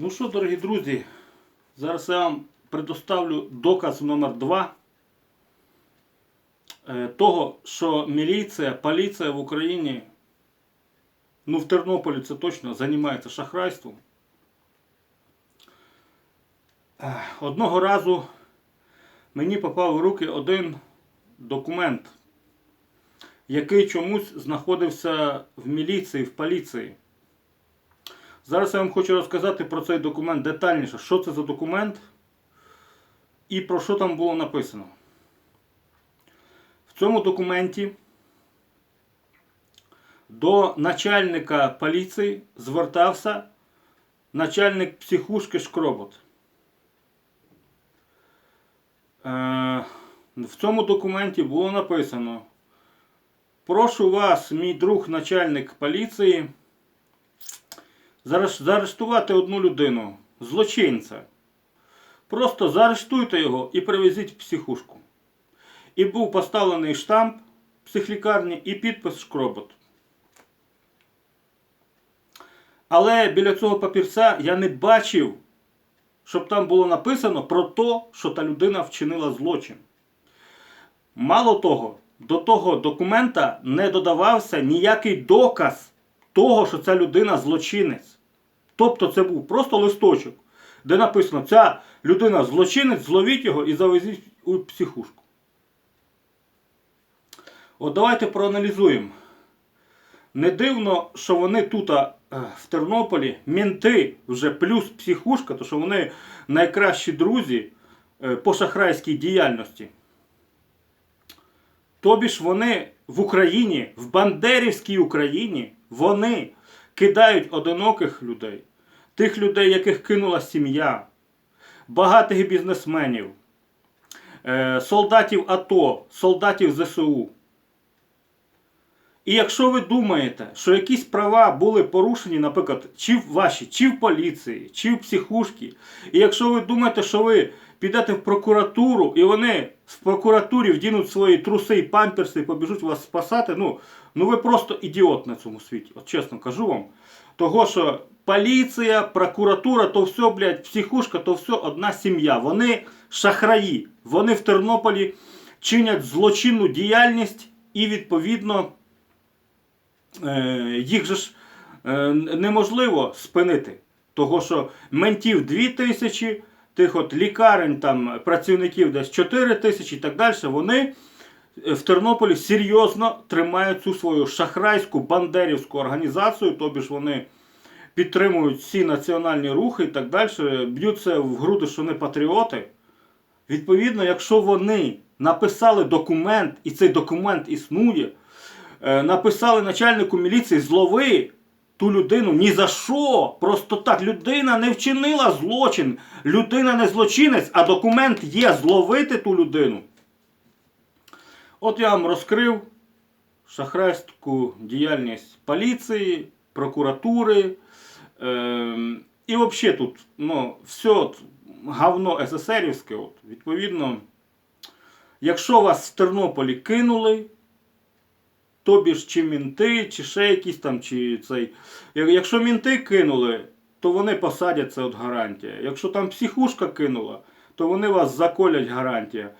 Ну що, дорогі друзі, зараз я вам предоставлю доказ номер 2 того, що міліція, поліція в Україні, ну в Тернополі це точно займається шахрайством. Е, Одного разу мені попав в руки один документ, який чомусь знаходився в міліції, в поліції. Зараз я вам хочу розказати про цей документ детальніше, що це за документ і про що там було написано. В цьому документі до начальника поліції звертався начальник психушки Шкробот. Е, В цьому документі було написано: Прошу вас, мій друг начальник поліції, заарештувати одну людину, злочинця. Просто заарештуйте його і привезіть в психушку. І був поставлений штамп в психлікарні і підпис Шкробот. Але біля цього папірця я не бачив, щоб там було написано про те, що та людина вчинила злочин. Мало того, до того документа не додавався ніякий доказ того, що ця людина злочинець. Тобто це був просто листочок, де написано, ця людина злочинець, зловіть його і завезіть у психушку. От давайте проаналізуємо. Не дивно, що вони тут е, в Тернополі, мінти вже плюс психушка, то що вони найкращі друзі е, по шахрайській діяльності. Тобі ж вони в Україні, в Бандерівській Україні, вони кидають одиноких людей, тих людей, яких кинула сім'я, багатих бізнесменів, е, солдатів АТО, солдатів ЗСУ. І якщо ви думаєте, що якісь права були порушені, наприклад, чи в ваші, чи в поліції, чи в психушці, і якщо ви думаєте, що ви підете в прокуратуру, і вони в прокуратурі вдінуть свої труси і памперси і побіжуть вас спасати, ну, ну ви просто ідіот на цьому світі. От чесно кажу вам. Того, що поліція, прокуратура, то все, блядь, психушка, то все одна сім'я. Вони шахраї. Вони в Тернополі чинять злочинну діяльність і відповідно їх же ж е, неможливо спинити. Того, що ментів 2 тисячі, тих от лікарень, там, працівників десь 4 тисячі і так далі, вони е, в Тернополі серйозно тримають цю свою шахрайську бандерівську організацію, тобі ж вони підтримують всі національні рухи і так далі, б'ються в груди, що вони патріоти. Відповідно, якщо вони написали документ, і цей документ існує, е, написали начальнику міліції злови ту людину ні за що. Просто так. Людина не вчинила злочин, людина не злочинець, а документ є зловити ту людину. От я вам розкрив шахрайську діяльність поліції, прокуратури. Ем, і взагалі тут ну, все от, говно СССРівське, от, відповідно, якщо вас в Тернополі кинули, тобі ж чи мінти, чи ще якісь там, чи цей. Якщо мінти кинули, то вони посадять це от гарантія. Якщо там психушка кинула, то вони вас заколять гарантія.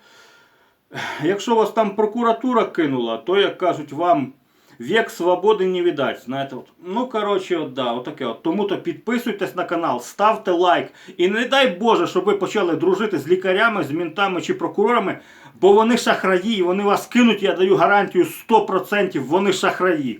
Якщо вас там прокуратура кинула, то, як кажуть, вам вік свободи не видать. Знаєте, от. Ну, коротше, от, да, отаке. От. Тому то підписуйтесь на канал, ставте лайк. І не дай Боже, щоб ви почали дружити з лікарями, з мінтами чи прокурорами, бо вони шахраї, вони вас кинуть, я даю гарантію 100%, вони шахраї.